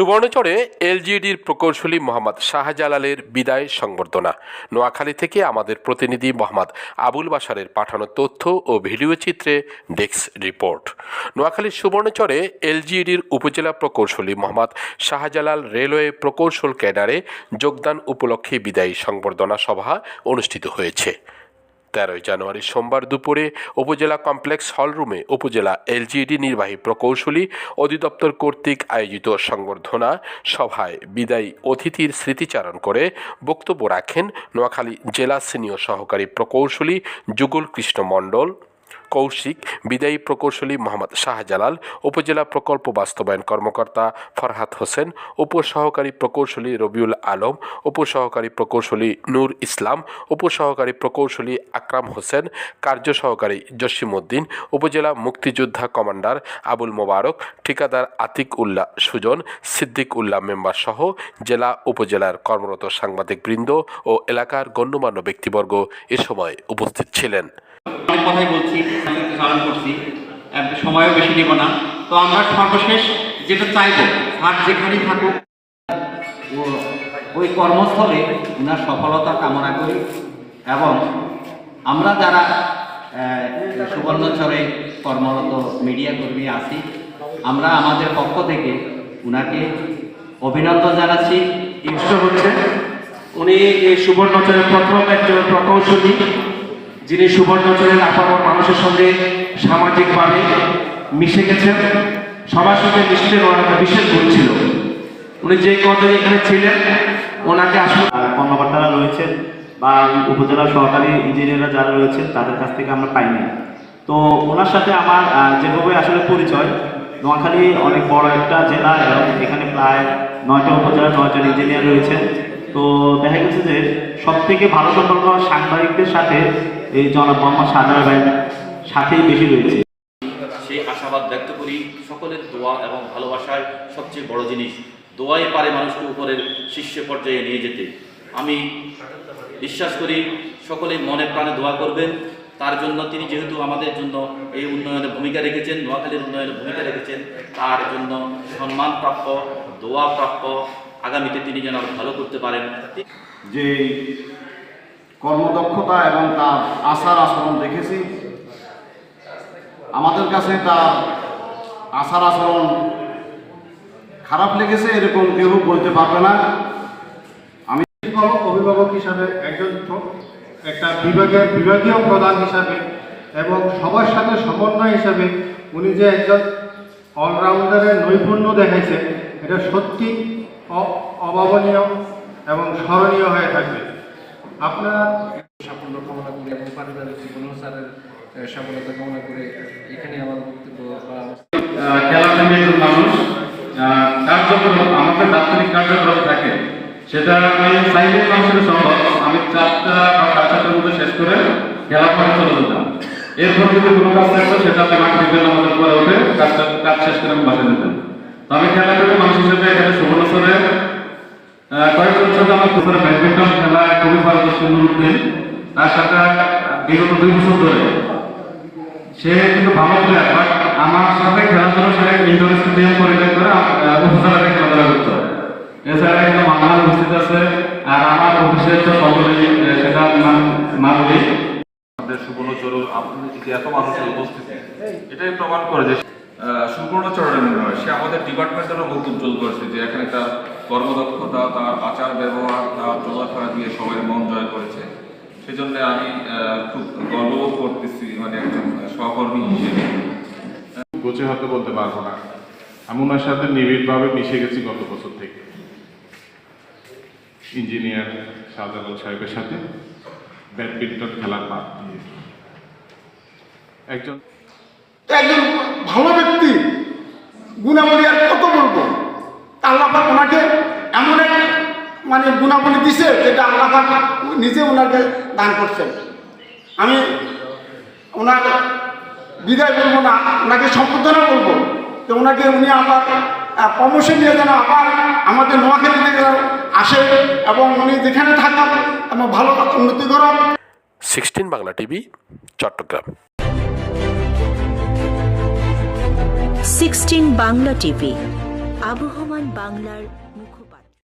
সুবর্ণচরে এলজিইডির প্রকৌশলী মোহাম্মদ শাহজালালের বিদায় সংবর্ধনা। নোয়াখালী থেকে আমাদের প্রতিনিধি মোহাম্মদ আবুল বাসারের পাঠানো তথ্য ও ভিডিও চিত্রে ডেস্ক রিপোর্ট। নোয়াখালীর সুবর্ণচরে এলজিইডির উপজেলা প্রকৌশলী মোহাম্মদ শাহজালাল রেলওয়ে প্রকৌশল ক্যাডারে যোগদান উপলক্ষে বিদায়ী সংবর্ধনা সভা অনুষ্ঠিত হয়েছে। তেরোই জানুয়ারি সোমবার দুপুরে উপজেলা কমপ্লেক্স হলরুমে উপজেলা এলজিডি নির্বাহী প্রকৌশলী অধিদপ্তর কর্তৃক আয়োজিত সংবর্ধনা সভায় বিদায়ী অতিথির স্মৃতিচারণ করে বক্তব্য রাখেন নোয়াখালী জেলা সিনিয়র সহকারী প্রকৌশলী যুগল কৃষ্ণ মণ্ডল। কৌশিক, বিদায়ী প্রকৌশলী মোহাম্মদ শাহজালাল, উপজেলা প্রকল্প বাস্তবায়ন কর্মকর্তা ফরহাদ হোসেন, উপসহকারী প্রকৌশলী রবিউল আলম, উপসহকারী প্রকৌশলী নূর ইসলাম, উপসহকারী প্রকৌশলী আকরাম হোসেন কার্য সহকারী জসিমউদ্দিন উপজেলা মুক্তিযোদ্ধা কমান্ডার আবুল মোবারক, ঠিকাদার আতিক উল্লাহ সুজন সিদ্দিক উল্লাহ মেম্বার সহ জেলা উপজেলার কর্মরত সাংবাদিকবৃন্দ ও এলাকার গণ্যমান্য ব্যক্তিবর্গ এ সময় উপস্থিত ছিলেন। অনেক কথাই বলছি স্মরণ করছি সময়ও বেশি নেব না। তো আমরা সর্বশেষ যেটা চাইব আর যেখানেই থাকুক ওই কর্মস্থলে ওনার সফলতা কামনা করি এবং আমরা যারা সুবর্ণচরে কর্মরত মিডিয়া কর্মী আছি, আমরা আমাদের পক্ষ থেকে ওনাকে অভিনন্দন জানাচ্ছি। ইষ্ট হচ্ছে, উনি এই সুবর্ণচরের প্রথম একজন প্রকৌশলী। যিনি সুবর্ণচরের আপামর মানুষের সঙ্গে সামাজিকভাবে মিশে গেছেন সবার সঙ্গে মিশতে ওনার একটা বিশেষ গুণ ছিল। উনি যে কদিন এখানে ছিলেন ওনাকে আহ, কর্মকর্তারা রয়েছেন বা উপজেলা সহকারী ইঞ্জিনিয়াররা যারা রয়েছেন তাদের কাছ থেকে আমরা পাইনি তো ওনার সাথে আমার যেভাবে আসলে পরিচয় নোয়াখালী অনেক বড় একটা জেলা এবং এখানে প্রায় নয়টা উপজেলা নয়জন ইঞ্জিনিয়ার রয়েছেন। তো দেখা গেছে যে সব থেকে ভালো সম্পর্ক সাংবাদিকদের সাথে এই জনাব মোহাম্মদ শাহজাহান ভাইয়ের সাথেই বেশি রয়েছে। সেই আশাবাদ ব্যক্ত করি সকলের দোয়া এবং ভালোবাসায় সবচেয়ে বড় জিনিস দোয়াই পারে মানুষকে উপরের শীর্ষ পর্যায়ে নিয়ে যেতে। আমি বিশ্বাস করি সকলে মনে প্রাণে দোয়া করবেন। তার জন্য তিনি যেহেতু আমাদের জন্য এই উন্নয়নে ভূমিকা রেখেছেন নোয়াখালীর উন্নয়নে ভূমিকা রেখেছেন তার জন্য সম্মান প্রাপ্য দোয়া প্রাপ্য আগামীতে তিনি যেন ভালো করতে পারেন। যে কর্মদক্ষতা এবং তার আচার আচরণ দেখেছি। আমাদের কাছে তার আচার আচরণ খারাপ লেগেছে, এরকম কেউ বলতে পারবে না। আমি অভিভাবক হিসাবে একজন একটা বিভাগের বিভাগীয় প্রধান হিসাবে এবং সবার সাথে সমন্বয় হিসাবে উনি যে একজন অলরাউন্ডারের নৈপুণ্য দেখাইছে, এটা সত্যি অভাবনীয় এবং স্মরণীয় হয়ে থাকবে। আপনারা সাফল্য কামনা করি এবং পারিবারিক জীবনেও স্যারের আহ, সফলতা কামনা করে এখানে আমার বক্তব্য খেলাধুলি একজন মানুষ কার্যক্রম আমাদের দাপ্তরিক কার্যক্রম থাকে। সেটা আমি চাইলে মানুষের সম্ভব। আমি চারটা বা সাড়ে চারটার মধ্যে শেষ করে খেলা পরে চলে যেতাম। এরপর যদি কোনো কাজ থাকতো সেটা আমি মাঠ বিকেল আমাদের পরে উঠে কাজটা কাজ শেষ করে আমি বাসায় যেতাম। তো আমি খেলা করে মানুষ হিসেবে এখানে সুবর্ণচরে আহ, কয়েক বছর আমার ব্যাডমিন্টন খেলা খুবই পারদর্শী নুরুদ্দিন তার সাথে বিগত দুই বছর ধরে। সে কিন্তু ভালো প্লেয়ার বাট আমার সাথে খেলার জন্য সে ইন্ডোর স্টেডিয়াম পরিত্যাগ করে উপজেলাতে খেলাধুলা করতে। হয় এছাড়া কিন্তু মামার উপস্থিত আছে আর আমার অফিসের তো সকলেই সেটা মা বলি আমাদের সুবর্ণচর আপনাদের এত মানুষের উপস্থিতি এটাই প্রমাণ করে যে সুবর্ণচরণের নয় সে আমাদের ডিপার্টমেন্টেরও উজ্জ্বল করেছে যে এখানে তার কর্মদক্ষতা তার আচার ব্যবহার তার চলাফেরা দিয়ে সবাই মন জয় করেছে। সেজন্য আমি খুব গর্ববোধ করতেছি মানে একজন সহকর্মী হিসেবে। গোছে হয়তো বলতে পারব না। আমি ওনার সাথে নিবিড়ভাবে মিশে গেছি গত বছর থেকে। ইঞ্জিনিয়ার শাহজালাল সাহেবের সাথে ব্যাডমিন্টন খেলার বাদ দিয়ে। একজন একজন ভালো ব্যক্তি গুণাবলী আর আল্লাহ পাক ওনাকে এমন এক মানে গুণাবলী দিছে যেটা আল্লাহ পাক নিজে ওনাকে দান করছেন। আমি ওনার বিদায় বলব না ওনাকে সম্বোধনা বলব তো ওনাকে উনি আবার প্রমোশন নিয়ে যেন আবার আমাদের নোয়াখালীতে যেন আসে এবং উনি যেখানে থাকার এবং ভালো উন্নতি করার sixteen Bangla TV Chittagong. Sixteen Bangla TV. আবহমান বাংলার